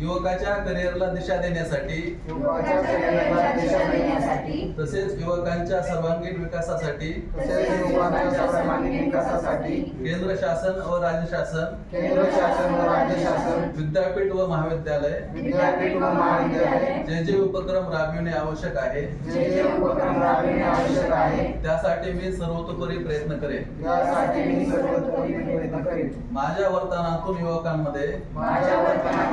युवकाच्या करिअरला दिशा देण्यासाठी तसेच युवकांच्या सर्वांगीण विकासासाठी केंद्र शासन व राज्य शासन केंद्र शासन व राज्य शासन विद्यापीठ व महाविद्यालय विद्यापीठ व महाविद्यालय जे जे उपक्रम राबविणे आवश्यक आहे जे जे उपक्रम राबविणे आवश्यक आहे त्यासाठी मी सर्वतोपरी प्रयत्न करेन. यासाठी मी सर्वतोपरी प्रयत्न करेन. माझ्या वर्तनातून युवकांमध्ये माझ्या वर्तनातून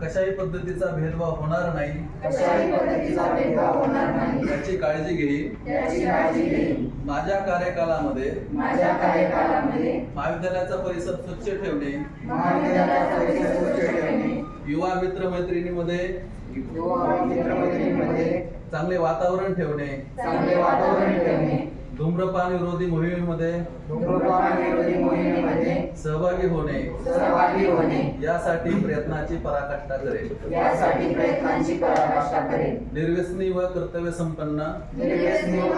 कशाही पद्धतीचा भेदभाव होणार नाही. कशाही पद्धतीचा भेदभाव होणार नाही. याची काळजी घेईन याची काळजी माझ्या कार्यकालामध्ये माझ्या कार्यकालामध्ये महाविद्यालयाचा परिसर स्वच्छ ठेवणे. महाविद्यालयाचा परिसर स्वच्छ ठेवणे. युवा मित्र मैत्रिणीमध्ये युवा मित्रमैत्रिणींमध्ये चांगले वातावरण ठेवणे. चांगले वातावरण ठेवणे. धूम्रपान विरोधी मोहिमेमध्ये धूम्रपान विरोधी मोहिमेमध्ये सहभागी होणे. सहभागी होणे. यासाठी प्रयत्नाची पराकाष्ठा करेल. यासाठी प्रयत्नांची पराकाष्ठा करेन निर्व्यसनी व कर्तव्य संपन्न निर्व्यसनी व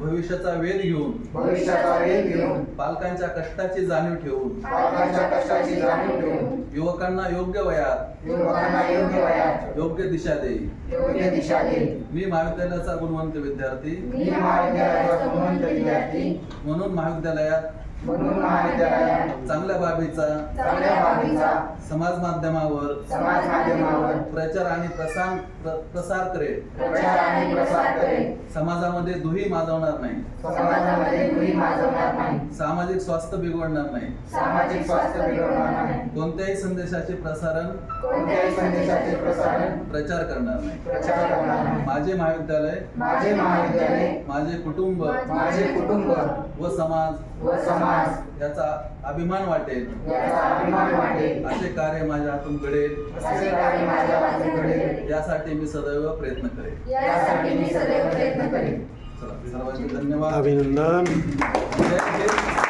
भविष्याचा वेध घेऊन भविष्याचा वेध घेऊन पालकांच्या कष्टाची जाणीव ठेवून पालकांच्या कष्टाची जाणीव ठेवून युवकांना योग्य वयात युवकांना योग्य वयात योग्य दिशा देईल योग्य दिशा देईल मी महाविद्यालयाचा गुणवंत विद्यार्थी. मी महाविद्यालयाचा गुणवंत विद्यार्थी. म्हणून महाविद्यालयात म्हणून महाविद्यालयात चांगल्या बाबीचा चांगल्या बाबीचा समाज माध्यमावर समाज माध्यमावर प्रचार आणि प्रसार प्र- प्रसार करेल. प्रचार आणि प्रसार समाजामध्ये दुही माजवणार नाही. सामाजिक स्वास्थ्य बिघडणार नाही. सामाजिक स्वास्थ्य बिघडवणार नाही. कोणत्याही संदेशाचे प्रसारण कोणत्याही संदेशाचे प्रसारण प्रचार करणार नाही. प्रचार करणार नाही. माझे महाविद्यालय माझे महाविद्यालय माझे कुटुंब माझे कुटुंब व समाज व समाज याचा अभिमान वाटेल. याचा अभिमान वाटेल. असे कार्य माझ्या हातून घडेल. असे कार्य माझ्या बाजूकडे यासाठी मी सदैव प्रयत्न करेन. यासाठी मी सदैव प्रयत्न धन्यवाद. अभिनंदन. जय हिंद.